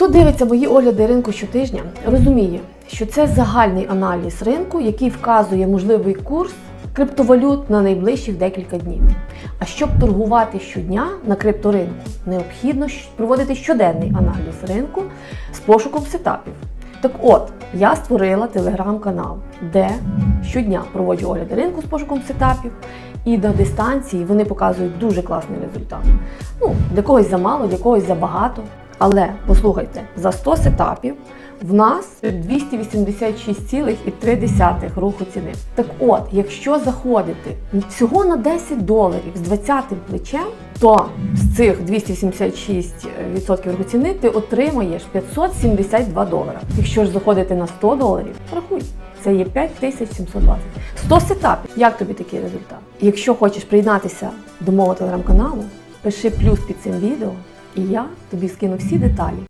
Хто дивиться мої огляди ринку щотижня, розуміє, що це загальний аналіз ринку, який вказує можливий курс криптовалют на найближчих декілька днів. А щоб торгувати щодня на крипторинку, необхідно проводити щоденний аналіз ринку з пошуком сетапів. Так от, я створила телеграм-канал, де щодня проводжу огляди ринку з пошуком сетапів, і на дистанції вони показують дуже класний результат. Ну, для когось замало, для когось забагато. Але послухайте, за 100 сетапів в нас 286,3 руху ціни. Так от, якщо заходити всього на 10 доларів з 20 плечем, то з цих 286% руху ціни ти отримаєш 572 долара. Якщо ж заходити на 100 доларів, рахуй. Це є 5720. 100 сетапів. Як тобі такий результат? Якщо хочеш приєднатися до мого телеграм-каналу, пиши плюс під цим відео, і я тобі скину всі деталі.